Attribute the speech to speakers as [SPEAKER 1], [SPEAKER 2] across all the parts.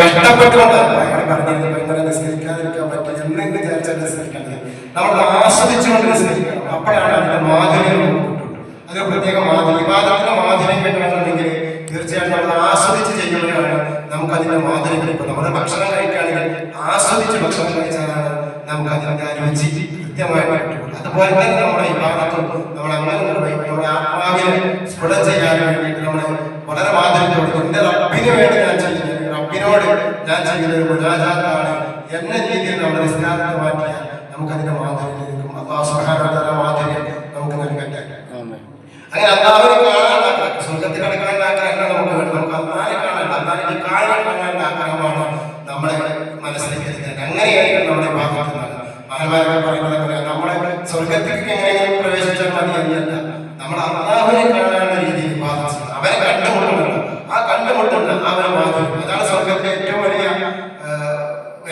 [SPEAKER 1] കഷ്ടപ്പെട്ടുകൊണ്ട്. നിസ്കരിക്കാതിരിക്കാൻ പറ്റില്ല. എന്നെങ്കിലും വിചാരിച്ചാൽ നിസ്കരിക്കേണ്ടത് നമ്മൾ ആസ്വദിച്ചുകൊണ്ട് നിസ്കരിക്കണം. അപ്പോഴാണ് അതിന്റെ മാധുര്യം നമുക്ക് പ്രത്യേക മാധുര്യം. വിവാദത്തിന്റെ മാധുര്യം കിട്ടണമെന്നുണ്ടെങ്കിൽ തീർച്ചയായിട്ടും നമ്മൾ ആസ്വദിച്ച് ചെയ്യുമ്പോഴാണ് നമുക്ക് അതിന്റെ മാധുര്യം കിട്ടും. ഭക്ഷണം കഴിക്കുകയാണെങ്കിൽ ആസ്വദിച്ച് ഭക്ഷണം കഴിച്ചാലാണ് നമുക്ക് അതിന്റെ രുചി നമ്മുടെ ഭാഗത്തും നമ്മൾ അങ്ങനെ നമ്മുടെ ആത്മാവിനെ സ്ഫുടം ചെയ്യാൻ വേണ്ടിയിട്ട് നമ്മൾ വളരെ മാധുര്യത്തോടെ എന്റെ റബ്ബിന് വേണ്ടി ഞാൻ ഞാൻ ചെയ്യുന്ന ഒരു മുജാജാത്താണ് എന്ന രീതിയിൽ നമ്മുടെ നിസ്കാരത്തെ മാറ്റിയാൽ നമുക്കതിന്റെ മാധുര്യം അള്ളാഹു സുബ്ഹാനഹു മാധുര്യം നമുക്ക് നൽകട്ടെ. അങ്ങനെ അള്ളാഹുവിനെ കാണാൻ സ്വർഗത്തിൽ കിടക്കാൻ ആഗ്രഹങ്ങൾ നമുക്ക് വേണം നമുക്ക് അള്ളാഹിനെ കാണാൻ അള്ളാഹിനെ കാണാൻ കാണാൻ ആഗ്രഹമാണ് നമ്മളെ മനസ്സിലേക്ക് എത്തുന്നത് അങ്ങനെയായിരിക്കും നമ്മുടെ ഭാഗത്ത് മഹാന്മാരൊക്കെ പറയുന്നത് പോലെ നമ്മുടെ സ്വർഗത്തിലേക്ക് എങ്ങനെയെങ്കിലും പ്രവേശിച്ചാൽ മതി എന്നല്ല നമ്മൾ അള്ളാഹുവിനെ കാണാനുള്ള രീതിയിൽ ബാധിച്ചത് അവരെ കണ്ടുമുട്ടുന്നുണ്ട് ആ കണ്ടുമുട്ടുന്ന ആ ഒരു മാധുര്യം സ്വർഗത്തിലെ ഏറ്റവും വലിയ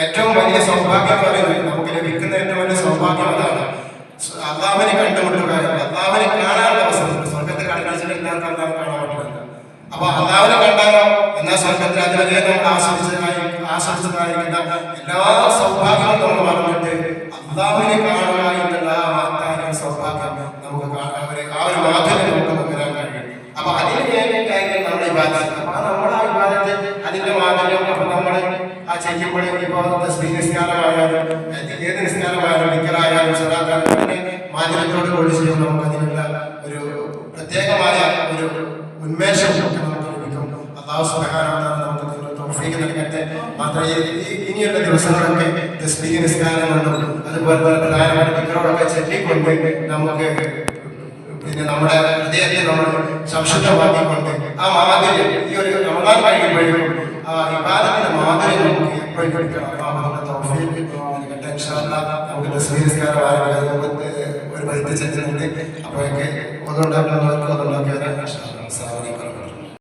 [SPEAKER 1] ഏറ്റവും വലിയ സൗഭാഗ്യം പറയുന്നത് നമുക്ക് ലഭിക്കുന്ന ഏറ്റവും വലിയ സൗഭാഗ്യം അതാണ്. അള്ളാമനെ കണ്ടുമുട്ടുക അള്ളാമനെ കാണാനുള്ള അവസരം. സ്വർഗത്തെ എല്ലാവർക്കും അള്ളാഹ് കാണാൻ പറ്റുന്നുണ്ട് അപ്പൊ അള്ളാവിനെ കണ്ടാലോ? എന്നാൽ സ്വർഗത്തിൽ അതുവരെ ആസ്വദിച്ചതായി ആസ്വദിച്ചതായിരിക്കുന്ന എല്ലാ സൗഭാഗ്യങ്ങളും നമ്മൾ പറഞ്ഞിട്ട് അള്ളാവിനെ കാണുക എന്നുള്ള ആ മഹത്തായ സൗഭാഗ്യം നമുക്ക് കാണാൻ അവരെ ആ ഒരു മാധുര്യം നമുക്ക് പകരാൻ കഴിയും അപ്പൊ അതിന് വേണ്ടിയിട്ടായിരിക്കും നമ്മുടെ വിവാദം അപ്പൊ നമ്മുടെ ആ വിവാദത്തെ അതിന്റെ അപ്പൊ നമ്മൾ ആ ചെയ്യുമ്പോൾ ഇപ്പൊ തസ്ബീഹ് നിസ്കാരമായാലും ഏത് നിസ്കാരമായാലും നിക്കലായാലും സ്വലാത്തായാലും മാധ്യമത്തോട് കൂടി ചെയ്യുമ്പോൾ നമുക്ക് അതിനുള്ള ഒരു പ്രത്യേകമായ ഒരു ഉന്മേഷം നമുക്ക് ലഭിക്കും. അള്ളാഹു തആല നമുക്ക് തൗഫീഖ് നൽകട്ടെ. മാത്രമേ ഇനിയുള്ള ദിവസങ്ങളൊക്കെ തസ്ബീഹ് നിസ്കാരം അതുപോലെ തന്നെ പ്രധാനമായിട്ട് ദിക്റുകളൊക്കെ ചൊല്ലിക്കൊണ്ട് നമുക്ക് പിന്നെ നമ്മുടെ ഹൃദയത്തെ നമ്മൾ സംശുദ്ധമാക്കിക്കൊണ്ട് ആ മാധുര്യം ഈ ഒരു റമദാൻ കഴിയുമ്പോഴും ആ ഇബാദത്തിന്റെ മാധുര്യം നമുക്ക് എപ്പോഴും കിട്ടണം അള്ളാഹു നമ്മുടെ തൗഫീഖ് നൽകട്ടെ ഇൻഷാ നമുക്ക് ഒരു ബൈത്ത് ചെല്ലുന്നുണ്ട് അപ്പോഴൊക്കെ ഇൻഷാ അല്ലാഹ്.